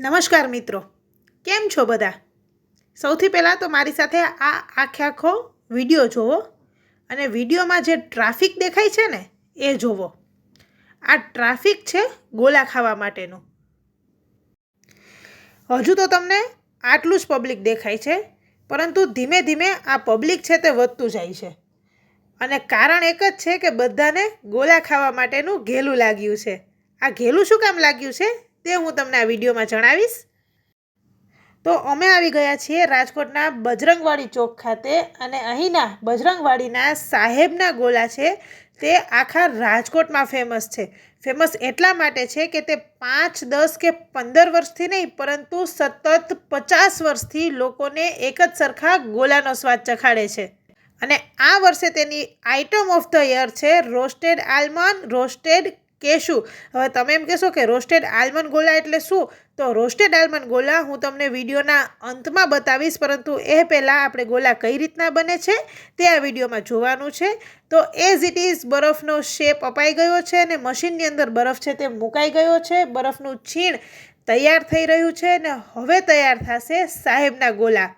નમસ્કાર મિત્રો. કેમ છો બધા? સૌથી પહેલાં તો મારી સાથે આ આખે આખો વીડિયો જોવો અને વિડીયોમાં જે ટ્રાફિક દેખાય છે ને, એ જોવો. આ ટ્રાફિક છે ગોલા ખાવા માટેનું. હજુ તો તમને આટલું જ પબ્લિક દેખાય છે, પરંતુ ધીમે ધીમે આ પબ્લિક છે તે વધતું જાય છે. અને કારણ એક જ છે કે બધાને ગોલા ખાવા માટેનું ઘેલું લાગ્યું છે. આ ઘેલું શું કામ લાગ્યું છે? તે હું તમને આ વિડીયોમાં જણાવીશ. તો અમે આવી ગયા છીએ રાજકોટના બજરંગવાડી ચોક ખાતે અને અહીંના બજરંગવાડીના સાહેબના ગોલા છે તે આખા રાજકોટમાં ફેમસ છે. ફેમસ એટલા માટે છે કે તે પાંચ, દસ કે પંદર વર્ષથી નહીં, પરંતુ સતત પચાસ વર્ષથી લોકોને એક જ સરખા ગોલાનો સ્વાદ ચખાડે છે. અને આ વર્ષે તેની આઇટમ ઓફ ધ યર છે રોસ્ટેડ આલમંડ, રોસ્ટેડ કેશુ હવે તમે એમ કહેશો કે રોસ્ટેડ આલમંડ ગોલા એટલે શું? તો રોસ્ટેડ આલમંડ ગોલા હું તમને વિડીયોના અંતમાં બતાવીશ, પરંતુ એ પહેલાં આપણે ગોલા કઈ રીતના બને છે તે આ વિડીયોમાં જોવાનું છે. તો એઝ ઇટ ઇઝ બરફનો શેપ અપાઈ ગયો છે અને મશીનની અંદર બરફ છે તે મુકાઈ ગયો છે. બરફનું છીણ તૈયાર થઈ રહ્યું છે અને હવે તૈયાર થશે સાહેબના ગોલા.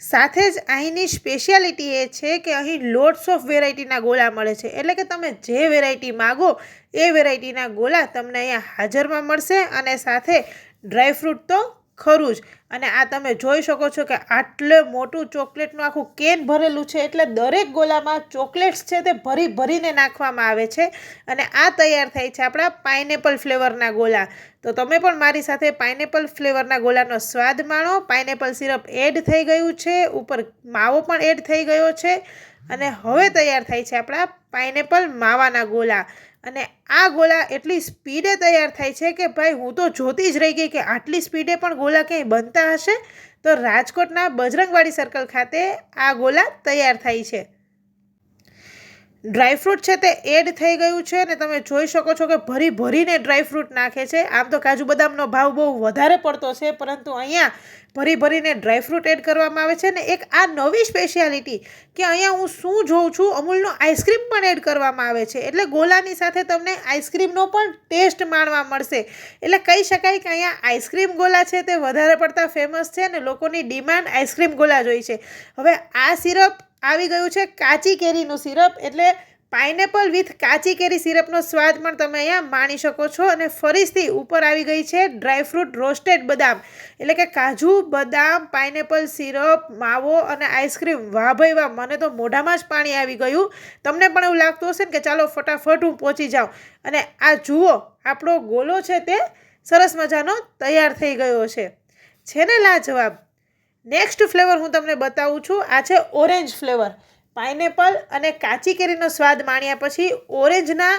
સાથે જ અહીંની સ્પેશિયાલિટી એ છે કે અહીં લોટ્સ ઓફ વેરાયટીના ગોલા મળે છે. એટલે કે તમે જે વેરાયટી માગો એ વેરાયટીના ગોલા તમને અહીંયા હાજરમાં મળશે અને સાથે ડ્રાયફ્રૂટ તો ખરું જ. અને આ તમે જોઈ શકો છો કે આટલું મોટું ચોકલેટનું આખું કેન ભરેલું છે એટલે દરેક ગોલામાં ચોકલેટ્સ છે તે ભરી ભરીને નાખવામાં આવે છે. અને આ તૈયાર થાય છે આપણા પાઇનેપલ ફ્લેવરના ગોલા. તો તમે પણ મારી સાથે પાઇનેપલ ફ્લેવરના ગોલાનો સ્વાદ માણો. પાઇનેપલ સિરપ એડ થઈ ગયું છે, ઉપર માવો પણ એડ થઈ ગયો છે. અને હવે તૈયાર થાય છે આપણા પાઇનેપલ માવાના ગોલા. અને આ ગોળા એટલી સ્પીડે તૈયાર થાય છે કે ભાઈ હું તો જોતી જ રહી ગઈ કે આટલી સ્પીડે પણ ગોળા ક્યાંય બનતા હશે? તો રાજકોટના બજરંગવાડી સર્કલ ખાતે આ ગોલા તૈયાર થાય છે. ડ્રાયફ્રૂટ છે તે એડ થઈ ગયું છે અને તમે જોઈ શકો છો કે ભરી ભરીને ડ્રાયફ્રૂટ નાખે છે. આમ તો કાજુ બદામનો ભાવ બહુ વધારે પડતો છે, પરંતુ અહીંયા ભરી ભરીને ડ્રાયફ્રૂટ એડ કરવામાં આવે છે ને એક આ નવી સ્પેશિયાલિટી કે અહીંયા હું શું જોઉં છું, અમૂલનો આઈસ્ક્રીમ પણ એડ કરવામાં આવે છે. એટલે ગોલાની સાથે તમને આઈસ્ક્રીમનો પણ ટેસ્ટ માણવા મળશે. એટલે કહી શકાય કે અહીંયા આઈસ્ક્રીમ ગોલા છે તે વધારે પડતા ફેમસ છે અને લોકોની ડિમાન્ડ આઈસ્ક્રીમ ગોલા જોઈ છે. હવે આ સિરપ આવી ગયું છે કાચી કેરીનું સિરપ એટલે પાઇનેપલ વિથ કાચી કેરી સિરપનો સ્વાદ પણ તમે અહીંયા માણી શકો છો અને ફરીથી ઉપર આવી ગઈ છે ડ્રાયફ્રૂટ રોસ્ટેડ બદામ. એટલે કે કાજુ, બદામ, પાઇનેપલ સિરપ, માવો અને આઈસ્ક્રીમ વાહ ભાઈ વાહ મને તો મોઢામાં જ પાણી આવી ગયું. તમને પણ એવું લાગતું હશે ને કે ચાલો ફટાફટ હું પહોંચી જાઉં. અને આ જુઓ, આપણો ગોલો છે તે સરસ મજાનો તૈયાર થઈ ગયો છે. છે ને લાજવાબ નેક્સ્ટ ફ્લેવર હું તમને બતાવું છું. આ છે ઓરેન્જ ફ્લેવર પાઇનેપલ અને કાચી કેરીનો સ્વાદ માણ્યા પછી ઓરેન્જના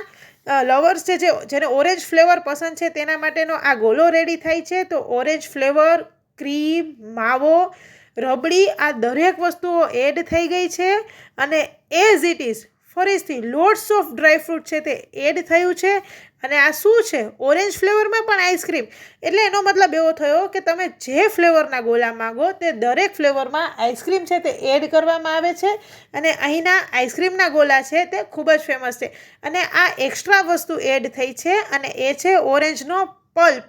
લવર્સ છે જે, જેને ઓરેન્જ ફ્લેવર પસંદ છે તેના માટેનો આ ગોલો રેડી થાય છે. તો ઓરેન્જ ફ્લેવર ક્રીમ માવો, રબડી આ દરેક વસ્તુઓ એડ થઈ ગઈ છે. અને એઝ ઇટ ઇઝ ફરીથી લોટ્સ ઓફ ડ્રાયફ્રૂટ છે તે એડ થયું છે. અને આ શું છે? ઓરેન્જ ફ્લેવરમાં પણ આઈસ્ક્રીમ. એટલે એનો મતલબ એવો થયો કે તમે જે ફ્લેવરના ગોલા માગો તે દરેક ફ્લેવરમાં આઈસ્ક્રીમ છે તે એડ કરવામાં આવે છે. અને અહીંના આઈસ્ક્રીમના ગોલા છે તે ખૂબ જ ફેમસ છે. અને આ એક્સ્ટ્રા વસ્તુ એડ થઈ છે અને એ છે ઓરેન્જનો પલ્પ.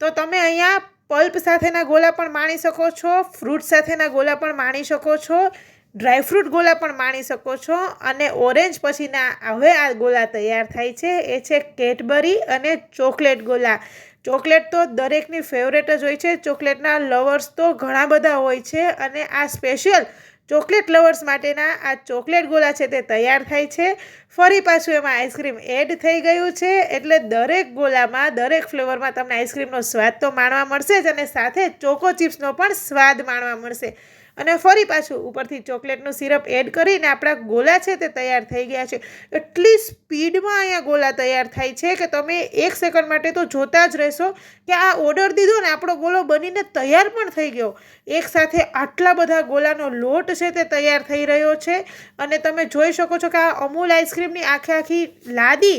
તો તમે અહીંયા પલ્પ સાથેના ગોલા પણ માણી શકો છો, ફ્રૂટ સાથેના ગોલા પણ માણી શકો છો. ડ્રાયફ્રૂટ ગોલા પણ માણી શકો છો અને ઓરેન્જ પછીના હવે આ ગોલા તૈયાર થાય છે. એ છે કેટબરી અને ચોકલેટ ગોલા. ચોકલેટ તો દરેકની ફેવરેટ જ હોય છે. ચોકલેટના લવર્સ તો ઘણા બધા હોય છે અને આ સ્પેશિયલ ચોકલેટ લવર્સ માટેના આ ચોકલેટ ગોલા છે તે તૈયાર થાય છે. ફરી પાછું એમાં આઈસ્ક્રીમ એડ થઈ ગયું છે. એટલે દરેક ગોલામાં, દરેક ફ્લેવરમાં તમને આઈસ્ક્રીમનો સ્વાદ તો માણવા મળશે જ અને સાથે ચોકો ચિપ્સનો પણ સ્વાદ માણવા મળશે. અને ફરી પાછું ઉપરથી ચોકલેટનું સિરપ એડ કરીને આપણા ગોલા છે તે તૈયાર થઈ ગયા છે. એટલી સ્પીડમાં અહીંયા ગોલા તૈયાર થાય છે કે તમે એક સેકન્ડ માટે તો જોતા જ રહેશો કે આ ઓર્ડર દીધો ને આપણો ગોલો બનીને તૈયાર પણ થઈ ગયો. એક સાથે આટલા બધા ગોલાનો લોટ છે તે તૈયાર થઈ રહ્યો છે અને તમે જોઈ શકો છો કે આ અમૂલ આઈસ્ક્રીમની આખી આખી લાદી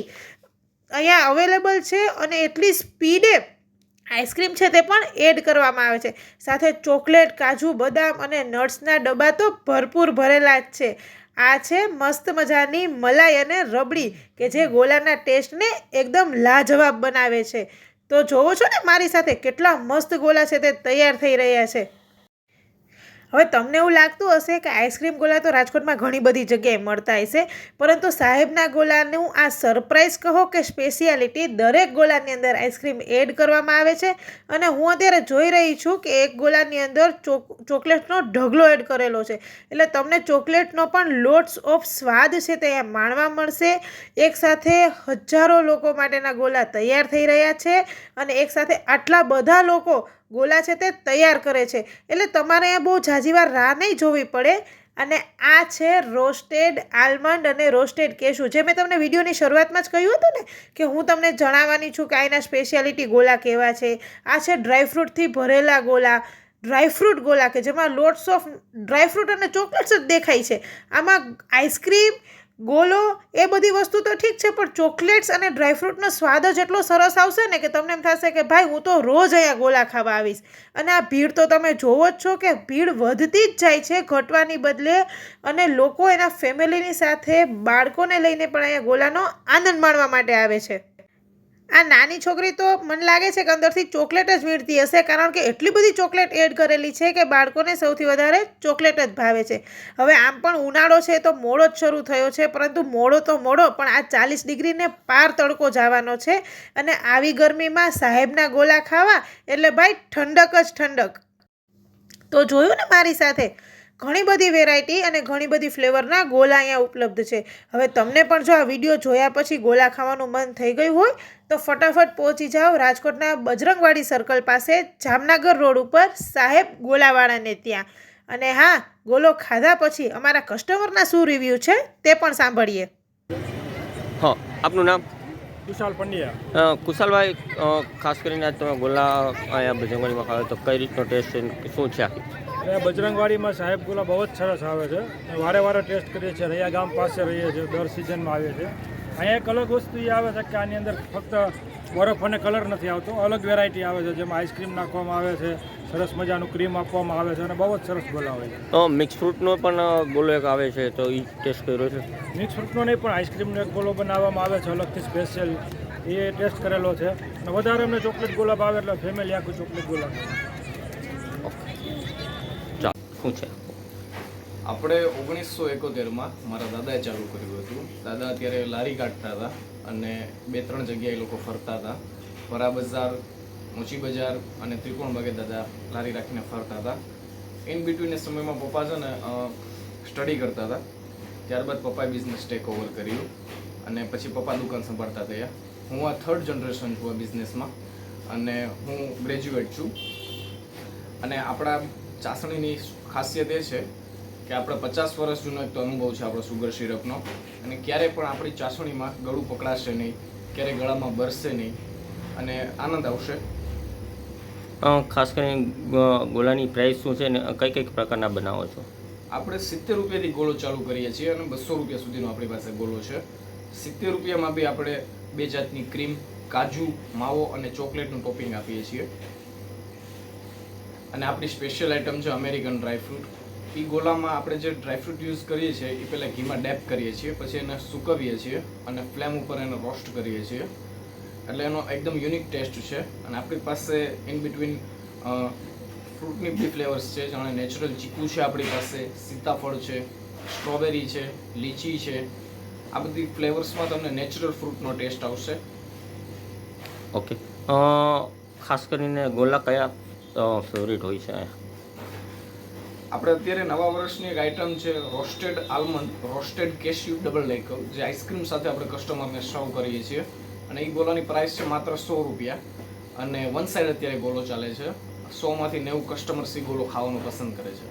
અહીંયા અવેલેબલ છે અને એટલી સ્પીડે આઈસ્ક્રીમ છે તે પણ એડ કરવામાં આવે છે. સાથે ચોકલેટ, કાજુ, બદામ અને નટ્સના ડબ્બા તો ભરપૂર ભરેલા જ છે. આ છે મસ્ત મજાની મલાઈ અને રબડી કે જે ગોલાના ટેસ્ટને એકદમ લાજવાબ બનાવે છે. તો જોવો છો ને મારી સાથે કેટલા મસ્ત ગોલા છે તે તૈયાર થઈ રહ્યા છે. હવે તમને એવું લાગતું હશે કે આઈસ્ક્રીમ ગોલા તો રાજકોટમાં ઘણી બધી જગ્યાએ મળતા હશે, પરંતુ સાહેબના ગોલાનું આ સરપ્રાઈઝ કહો કે સ્પેશિયાલિટી દરેક ગોલાની અંદર આઈસ્ક્રીમ એડ કરવામાં આવે છે. અને હું અત્યારે જોઈ રહી છું કે એક ગોલાની અંદર ચોક, ચોકલેટનો ઢગલો એડ કરેલો છે. એટલે તમને ચોકલેટનો પણ લોટ્સ ઓફ સ્વાદ છે તે માણવા મળશે. એકસાથે હજારો લોકો માટેના ગોલા તૈયાર થઈ રહ્યા છે અને એકસાથે આટલા બધા લોકો ગોલા છે તે તૈયાર કરે છે. એટલે તમારે અહીંયા બહુ ઝાઝીવાર રાહ નહીં જોવી પડે. અને આ છે રોસ્ટેડ આલમંડ અને રોસ્ટેડ કેશુ. જે મેં તમને વિડીયોની શરૂઆતમાં જ કહ્યું હતું ને, કે હું તમને જણાવવાની છું કે આના સ્પેશિયાલિટી ગોલા કેવા છે. આ છે ડ્રાયફ્રૂટથી ભરેલા ગોલા. ડ્રાયફ્રૂટ ગોલા કે જેમાં લોટ્સ ઓફ ડ્રાયફ્રૂટ અને ચોકલેટ્સ જ દેખાય છે. આમાં આઈસ્ક્રીમ ગોલો, એ બધી વસ્તુ તો ઠીક છે, પણ ચોકલેટ્સ અને ડ્રાયફ્રૂટનો સ્વાદ જ એટલો સરસ આવશે ને કે તમને એમ થશે કે ભાઈ, હું તો રોજ અહીંયા ગોલા ખાવા આવીશ. અને આ ભીડ તો તમે જોવો જ છો કે ભીડ વધતી જ જાય છે ઘટવાની બદલે અને લોકો એના ફેમિલીની સાથે બાળકોને લઈને પણ અહીંયા ગોલાનો આનંદ માણવા માટે આવે છે. આ નાની છોકરી તો મને લાગે છે કે અંદરથી ચોકલેટ જ વીણતી હશે, કારણ કે એટલી બધી ચોકલેટ એડ કરેલી છે કે બાળકોને સૌથી વધારે ચોકલેટ જ ભાવે છે. હવે આમ પણ ઉનાળો છે તો મોડો જ શરૂ થયો છે, પરંતુ મોડો તો મોડો, પણ આ ચાલીસ ડિગ્રીને પાર તડકો જવાનો છે અને આવી ગરમીમાં સાહેબના ગોલા ખાવા એટલે ભાઈ ઠંડક જ ઠંડક. તો જોયું ને મારી સાથે? ઘણી બધી વેરાયટી અને ઘણી બધી ફ્લેવરના ગોલા અહીંયા ઉપલબ્ધ છે. હવે તમને પણ જો આ વીડિયો જોયા પછી ગોલા ખાવાનું મન થઈ ગયું હોય, તો ફટાફટ પહોંચી જાઓ રાજકોટના બજરંગવાડી સર્કલ પાસે, જામનગર રોડ ઉપર, સાહેબ ગોલાવાળાને ત્યાં. અને હા, ગોલો ખાધા પછી અમારા કસ્ટમરના શું રિવ્યૂ છે તે પણ સાંભળીએ. હા, આપનું નામ? વિશાલ પંડ્યા. કુશાલભાઈ ખાસ કરીને આજ તમે ગોલા અહીંયા બજરંગવાડીમાં ખાવ તો કઈ રીતનો ટેસ્ટ છે શું છે? આખી અને બજરંગવાડીમાં સાહેબ ગોલા બહુ જ સરસ આવે છે. વારે વારે ટેસ્ટ કરીએ છીએ રૈયા ગામ પાસે રહીએ છીએ દર સિઝનમાં આવે છે અહીંયા એક અલગ વસ્તુ એ આવે છે કે આની અંદર ફક્ત બરફ અને કલર નથી આવતો. અલગ વેરાયટી આવે છે. જેમાં આઈસ્ક્રીમ નાખવામાં આવે છે. સરસ મજાનું ક્રીમ આપવામાં આવે છે અને બહુ જ સરસ બોલાવે હોય છે. તો મિક્સ ફ્રૂટનો પણ ગોલો એક આવે છે તો એ ટેસ્ટ કર્યો છે? મિક્સ ફ્રૂટનો નહીં પણ આઈસ્ક્રીમનો એક ગોલો બનાવવામાં આવે છે. અલગથી સ્પેશિયલ એ ટેસ્ટ કરેલો છે. અને વધારે અમને ચોકલેટ ગુલાબ આવે એટલે ફેમિલી આખું ચોકલેટ ગુલાબ ચાલ શું છે? આપણે ઓગણીસો એકોતેરમાં મારા દાદાએ ચાલુ કર્યું હતું. દાદા અત્યારે લારી કાઢતા હતા. અને બે ત્રણ જગ્યાએ લોકો ફરતા હતા. વરા બજાર ઊંચી બજાર અને ત્રિકોણ બાગે દાદા લારી રાખીને ફરતા હતા. ઇન બિટવીન સમયમાં પપ્પા છે ને સ્ટડી કરતા હતા. ત્યારબાદ પપ્પાએ બિઝનેસ ટેક ઓવર કર્યું અને પછી પપ્પા દુકાન સંભાળતા થયા. હું આ થર્ડ જનરેશન છું આ બિઝનેસમાં અને હું ગ્રેજ્યુએટ છું. અને આપણા ચાસણીની ખાસિયત એ છે કે આપણે પચાસ વર્ષ જૂનો એક તો અનુભવ છે આપણો સુગર સિરપનો. અને ક્યારે પણ આપણી ચાસણીમાં ગળું પકડાશે નહીં ક્યારેય ગળામાં બરશે નહીં. અને આનંદ આવશે. ખાસ કરીને ગોળાની ગોલાની પ્રાઇસ શું છે ને કઈ કઈ પ્રકારના બનાવો છો? આપણે સિત્તેર રૂપિયાથી ગોળો ચાલુ કરીએ છીએ અને બસો રૂપિયા સુધીનો આપણી પાસે ગોળો છે. સિત્તેર રૂપિયામાં બી આપણે બે જાતની ક્રીમ કાજુ માવો અને ચોકલેટનું ટોપિંગ આપીએ છીએ. અને આપણી સ્પેશિયલ આઇટમ છે અમેરિકન ડ્રાયફ્રૂટ એ ગોલામાં આપણે જે ડ્રાયફ્રૂટ યુઝ કરીએ છીએ એ પહેલાં ઘીમાં ડેપ કરીએ છીએ, પછી એને સૂકવીએ છીએ અને ફ્લેમ ઉપર એને રોસ્ટ કરીએ છીએ. એટલે એનો એકદમ યુનિક ટેસ્ટ છે અને આપણી પાસે ઇન બિટવીન ફ્રૂટની બી ફ્લેવર્સ છે, જાણે નેચરલ ચીકુ છે આપણી પાસે, સીતાફળ છે સ્ટ્રોબેરી છે, લીચી છે. આ બધી ફ્લેવર્સમાં તમને નેચરલ ફ્રૂટનો ટેસ્ટ આવશે. ઓકે ખાસ કરીને ગોલા કયા ફેવરેટ હોય છે? આપણે અત્યારે નવા વર્ષની એક આઇટમ છે roasted almond roasted cashew double લેકર જે આઈસ્ક્રીમ સાથે આપણે કસ્ટમરને સર્વ કરીએ છીએ. અને એ ગોલાની પ્રાઇસ છે માત્ર સો રૂપિયા. અને વન સાઈડ અત્યારે ગોલો ચાલે છે. સોમાંથી નેવું કસ્ટમર સી ગોલો ખાવાનું પસંદ કરે છે.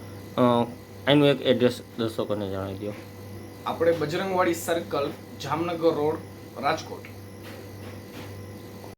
એનું એક એડ્રેસ દર્શકોને જણાવી દો. આપણે બજરંગવાડી સર્કલ જામનગર રોડ રાજકોટ.